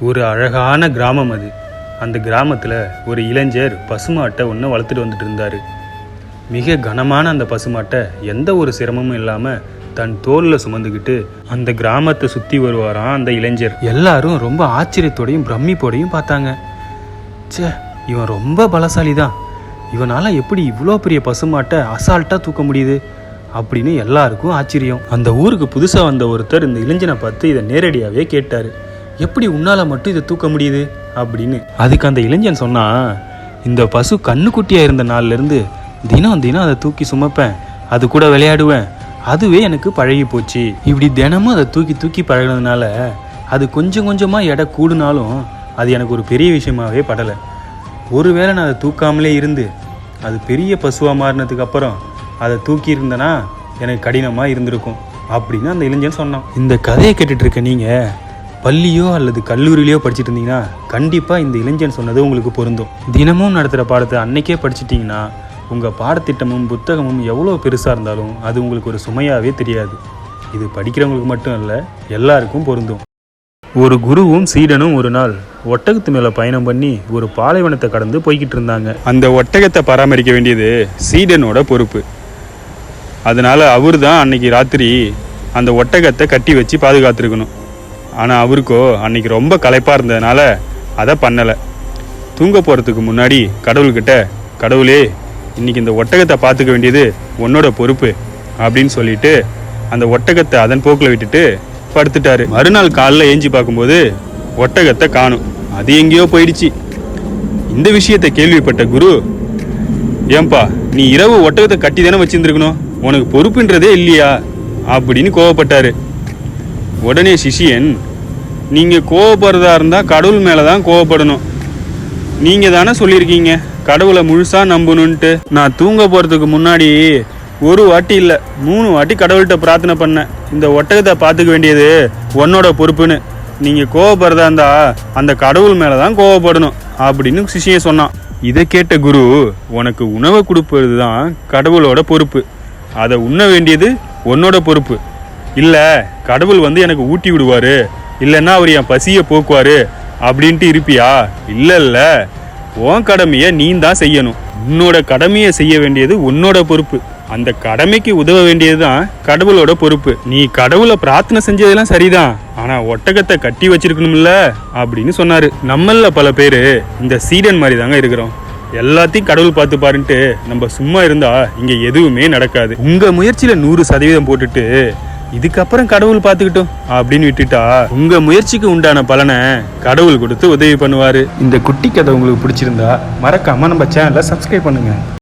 ஒரு அழகான கிராமம் அது. அந்த கிராமத்தில் ஒரு இளைஞர் பசுமாட்டை ஒன்று வளர்த்துட்டு வந்துட்டு இருந்தார். மிக கனமான அந்த பசுமாட்டை எந்த ஒரு சிரமமும் இல்லாமல் தன் தோலில் சுமந்துக்கிட்டு அந்த கிராமத்தை சுற்றி வருவாராம் அந்த இளைஞர். எல்லாரும் ரொம்ப ஆச்சரியத்தோடையும் பிரமிப்போடையும் பார்த்தாங்க. ச்சே இவன் ரொம்ப பலசாலி தான் இவனால் எப்படி இவ்வளோ பெரிய பசுமாட்டை அசால்ட்டாக தூக்க முடியுது? அப்படின்னு எல்லாருக்கும் ஆச்சரியம். அந்த ஊருக்கு புதுசாக வந்த ஒருத்தர் இந்த இளைஞனை பார்த்து இதை நேரடியாகவே கேட்டார். எப்படி உன்னால் மட்டும் இதை தூக்க முடியுது? அப்படின்னு. அதுக்கு அந்த இளைஞன் சொன்னான் இந்த பசு கண்ணுக்குட்டியாக இருந்த நாள்லேருந்து தினம் தினம் அதை தூக்கி சுமப்பேன். அது கூட விளையாடுவேன். அதுவே எனக்கு பழகி போச்சு. இப்படி தினமும் அதை தூக்கி தூக்கி பழகினதுனால அது கொஞ்சம் கொஞ்சமாக எடை கூடுனாலும் அது எனக்கு ஒரு பெரிய விஷயமாவே படலை. ஒருவேளை நான் அதை தூக்காமலே இருந்து அது பெரிய பசுவாக மாறினதுக்கு அப்புறம் அதை தூக்கி இருந்தேன்னா எனக்கு கடினமாக இருந்திருக்கும் அப்படின்னு அந்த இளைஞன் சொன்னான். இந்த கதையை கேட்டுட்ருக்க நீங்கள் பள்ளியோ அல்லது கல்லூரியிலையோ படிச்சுட்டு இருந்தீங்கன்னா கண்டிப்பாக இந்த இளைஞன் சொன்னது உங்களுக்கு பொருந்தும். தினமும் நடத்துகிற பாடத்தை அன்னைக்கே படிச்சிட்டிங்கன்னா உங்கள் பாடத்திட்டமும் புத்தகமும் எவ்வளோ பெருசாக இருந்தாலும் அது உங்களுக்கு ஒரு சுமையாகவே தெரியாது. இது படிக்கிறவங்களுக்கு மட்டும் இல்லை எல்லாருக்கும் பொருந்தும். ஒரு குருவும் சீடனும் ஒரு நாள் ஒட்டகத்து மேல பயணம் பண்ணி ஒரு பாலைவனத்தை கடந்து போய்கிட்டு இருந்தாங்க அந்த ஒட்டகத்தை பராமரிக்க வேண்டியது சீடனோட பொறுப்பு. அதனால அவர் தான் அன்னைக்கு ராத்திரி அந்த ஒட்டகத்தை கட்டி வச்சு பாதுகாத்துருக்கணும். ஆனால் அவருக்கோ அன்னைக்கு ரொம்ப களைப்பாக இருந்ததுனால அதை பண்ணலை. தூங்க போகிறதுக்கு முன்னாடி கடவுள்கிட்ட கடவுளே இன்னைக்கு இந்த ஒட்டகத்தை பார்த்துக்க வேண்டியது உன்னோட பொறுப்பு அப்படின்னு சொல்லிட்டு அந்த ஒட்டகத்தை அதன் போக்கில் விட்டுட்டு படுத்துட்டாரு. மறுநாள் காலைல ஏஞ்சி பார்க்கும்போது ஒட்டகத்தை காணும். அது எங்கேயோ போயிடுச்சு. இந்த விஷயத்தை கேள்விப்பட்ட குரு ஏன்பா நீ இரவு ஒட்டகத்தை கட்டி தானே வச்சுருந்துருக்கணும்? உனக்கு பொறுப்புன்றதே இல்லையா? அப்படின்னு கோவப்பட்டாரு. உடனே சிஷியன் நீங்கள் கோவப்படுறதா இருந்தால் கடவுள் மேலே தான் கோவப்படணும். நீங்கள் தானே சொல்லியிருக்கீங்க கடவுளை முழுசாக நம்பணுன்ட்டு. நான் தூங்க போகிறதுக்கு முன்னாடி ஒரு வாட்டி இல்லை மூணு வாட்டி கடவுள்கிட்ட பிரார்த்தனை பண்ணேன். இந்த ஒட்டகத்தை பார்த்துக்க வேண்டியது உன்னோட பொறுப்புன்னு. நீங்கள் கோவப்படுறதா இருந்தால் அந்த கடவுள் மேலே தான் கோவப்படணும் அப்படின்னு சிஷியன் சொன்னான். இதை கேட்ட குரு உனக்கு உணவை கொடுப்பது தான் கடவுளோட பொறுப்பு. அதை உண்ண வேண்டியது உன்னோட பொறுப்பு. இல்லை கடவுள் வந்து எனக்கு ஊட்டி விடுவார். இல்லைன்னா அவர் என் பசியை போக்குவார். அப்படின்ட்டு இருப்பியா? இல்லை இல்லை. உன் கடமையை நீ தான் செய்யணும். உன்னோட கடமையை செய்ய வேண்டியது உன்னோட பொறுப்பு. அந்த கடமைக்கு உதவ வேண்டியது தான் கடவுளோட பொறுப்பு. நீ கடவுளை பிரார்த்தனை செஞ்சதெல்லாம் சரிதான். ஆனா ஒட்டகத்தை கட்டி வச்சிருக்கணும்ல அப்படின்னு சொன்னாரு. நம்மள பல பேர் இந்த சீடன் மாதிரி தாங்க இருக்கிறோம். எல்லாத்தையும் கடவுள் பார்த்து பாருன்ட்டு நம்ம சும்மா இருந்தா இங்க எதுவுமே நடக்காது. உங்க முயற்சியில நூறு சதவீதம் போட்டுட்டு இதுக்கப்புறம் கடவுள் பார்த்துக்கிட்டோம் அப்படின்னு விட்டுட்டா உங்க முயற்சிக்கு உண்டான பலனை கடவுள் கொடுத்து உதவி பண்ணுவாரு. இந்த குட்டி கதை உங்களுக்கு பிடிச்சிருந்தா மறக்காம நம்ம சேனலை சப்ஸ்கிரைப் பண்ணுங்க.